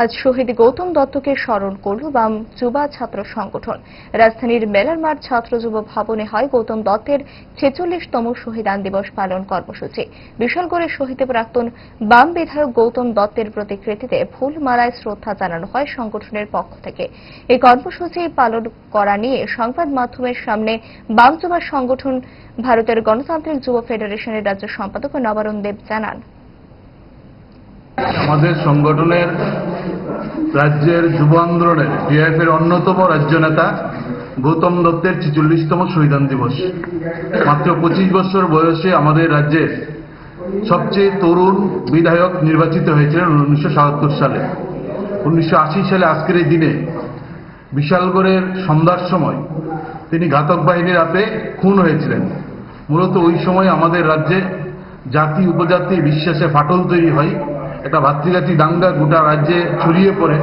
আজ শহীদ গৌতম দত্তকে স্মরণ করল বাম যুবা ছাত্র সংগঠন। রাজধানীর মেলার মাঠ ছাত্র যুব ভবনে হয় গৌতম দত্তের ছেচল্লিশতম শহীদান দিবস পালন কর্মসূচি। বিশালগড়ের শহীদে প্রাক্তন বাম বিধায়ক গৌতম দত্তের প্রতিকৃতিতে ফুল মালায় শ্রদ্ধা জানানো হয় সংগঠনের পক্ষ থেকে। এই কর্মসূচি পালন করা নিয়ে সংবাদ মাধ্যমের সামনে বাম যুবা সংগঠন, ভারতের গণতান্ত্রিক যুব ফেডারেশনের রাজ্য সম্পাদক নবারুণ দেব জানান। আমাদের সংগঠনের রাজ্যের যুব আন্দোলনের ডিআইএফ এর অন্যতম রাজ্য নেতা গৌতম দত্তের ছেচল্লিশতম শহীদান দিবস। মাত্র পঁচিশ বছর বয়সে আমাদের রাজ্যের সবচেয়ে তরুণ বিধায়ক নির্বাচিত হয়েছিলেন উনিশশো সাতাত্তর সালে। উনিশশো আশি সালে আজকের এই দিনে বিশালগড়ের সন্ধ্যার সময় তিনি ঘাতক বাহিনীর হাতে খুন হয়েছিলেন। মূলত ওই সময় আমাদের রাজ্যে জাতি, উপজাতি, বিশ্বাসে ফাটল তৈরি হয়। একটা ভাতৃজাতি দাঙ্গা গোটা রাজ্যে ছড়িয়ে পড়ে।